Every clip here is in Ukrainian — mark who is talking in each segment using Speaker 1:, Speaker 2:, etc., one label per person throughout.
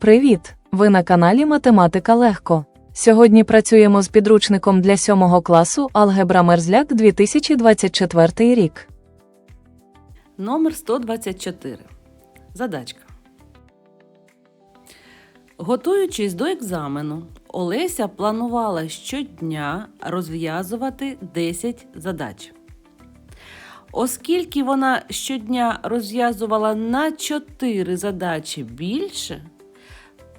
Speaker 1: Привіт! Ви на каналі Математика Легко. Сьогодні працюємо з підручником для 7 класу Алгебра Мерзляк 2024 рік.
Speaker 2: Номер 124. Задачка. Готуючись до екзамену, Олеся планувала щодня розв'язувати 10 задач. Оскільки вона щодня розв'язувала на 4 задачі більше,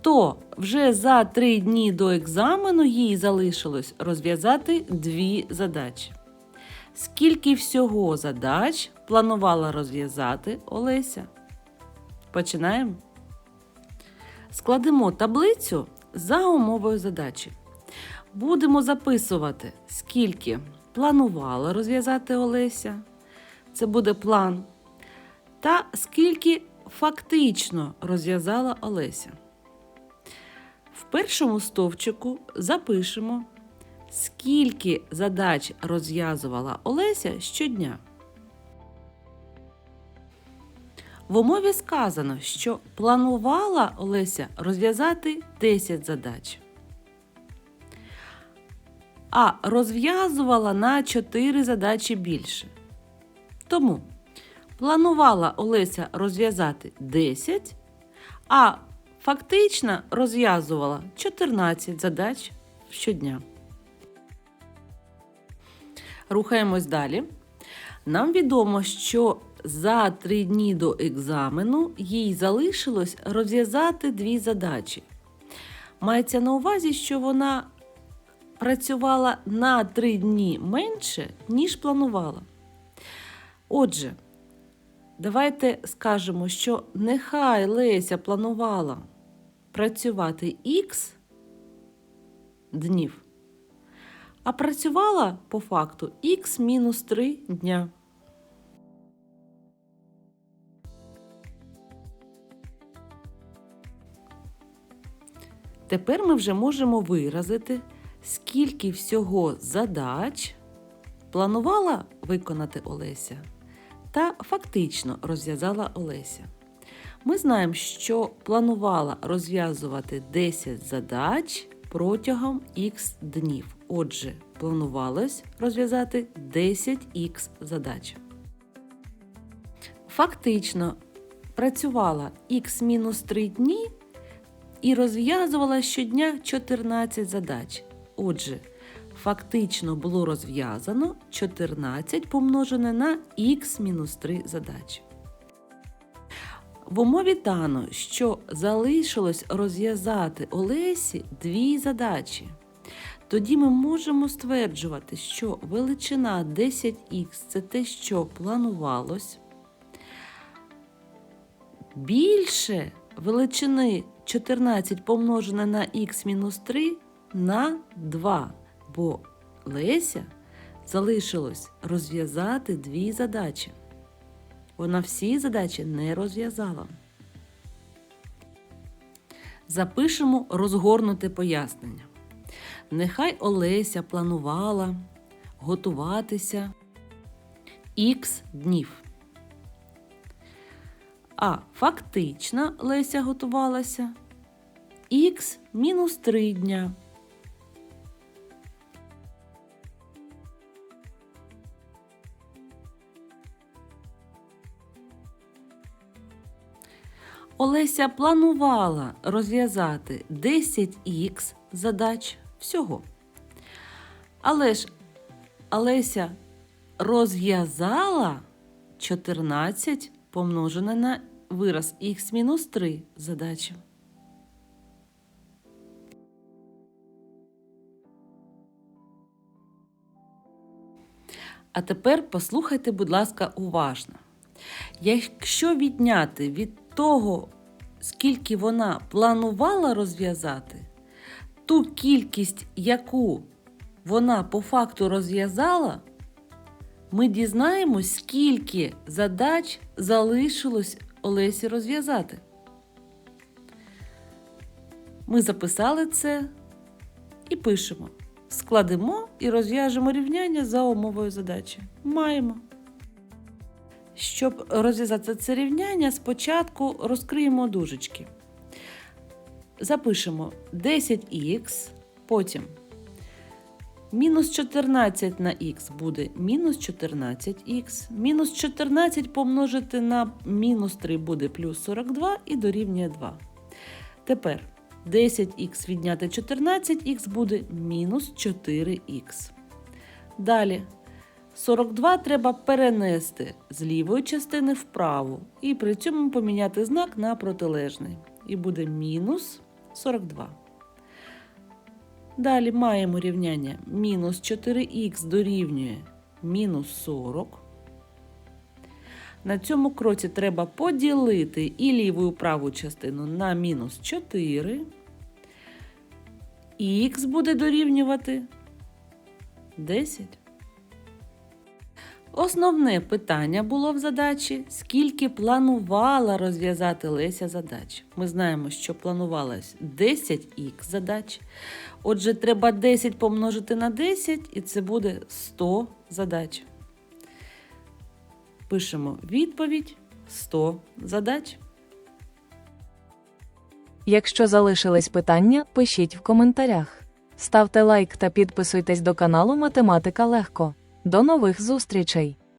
Speaker 2: то вже за 3 дні до екзамену їй залишилось розв'язати 2 задачі. Скільки всього задач планувала розв'язати Олеся? Починаємо. Складемо таблицю за умовою задачі. Будемо записувати, скільки планувала розв'язати Олеся. Це буде план. Та скільки фактично розв'язала Олеся. В першому стовпчику запишемо Скільки задач розв'язувала Олеся щодня? В умові сказано, що планувала Олеся розв'язати 10 задач, а розв'язувала на 4 задачі більше. Тому планувала Олеся розв'язати 10, а фактично розв'язувала 14 задач щодня. Рухаємось далі. Нам відомо, що за три дні до екзамену їй залишилось розв'язати дві задачі. Мається на увазі, що вона працювала на три дні менше, ніж планувала. Отже, давайте скажемо, що нехай Леся планувала працювати х днів а працювала по факту х мінус 3 дня. Тепер ми вже можемо виразити, скільки всього задач планувала виконати Олеся та фактично розв'язала Олеся. Ми знаємо, що планувала розв'язувати 10 задач протягом х днів. Отже, планувалось розв'язати 10х задач. Фактично працювала х-3 дні і розв'язувала щодня 14 задач. Отже, фактично було розв'язано 14 помножене на х-3 задачі. В умові дано, що залишилось розв'язати Олесі дві задачі. Тоді ми можемо стверджувати, що величина 10х це те, що планувалось. Більше величини 14 помножене на х-3 на 2, бо Леся залишилось розв'язати дві задачі. Вона всі задачі не розв'язала. Запишемо розгорнуте пояснення. Нехай Олеся планувала готуватися х днів. А фактично Леся готувалася х мінус 3 дня. Олеся планувала розв'язати 10х задач всього. Але ж Олеся розв'язала 14 помножене на вираз х-3 задачі. А тепер послухайте, будь ласка, уважно. Якщо відняти від того, скільки вона планувала розв'язати, ту кількість, яку вона по факту розв'язала, ми дізнаємось, скільки задач залишилось Олесі розв'язати. Ми записали це і пишемо. Складемо і розв'яжемо рівняння за умовою задачі. Маємо. Щоб розв'язати це рівняння, спочатку розкриємо дужечки. запишемо 10х, потім мінус 14 на х буде мінус 14х, мінус 14 помножити на мінус 3 буде плюс 42 і дорівнює 2. Тепер 10х відняти 14х буде мінус 4х. Далі 42 треба перенести з лівої частини в праву і при цьому поміняти знак на протилежний. І буде мінус 42. Далі маємо рівняння мінус 4х дорівнює мінус 40. На цьому кроці треба поділити і ліву і праву частину на мінус 4. Х буде дорівнювати 10. Основне питання було в задачі, скільки планувала розв'язати Леся задач. Ми знаємо, що планувалось 10х задач. Отже, треба 10 помножити на 10, і це буде 100 задач. Пишемо відповідь 100 задач.
Speaker 1: Якщо залишились питання, пишіть в коментарях. Ставте лайк та підписуйтесь до каналу Математика Легко. До нових зустрічей!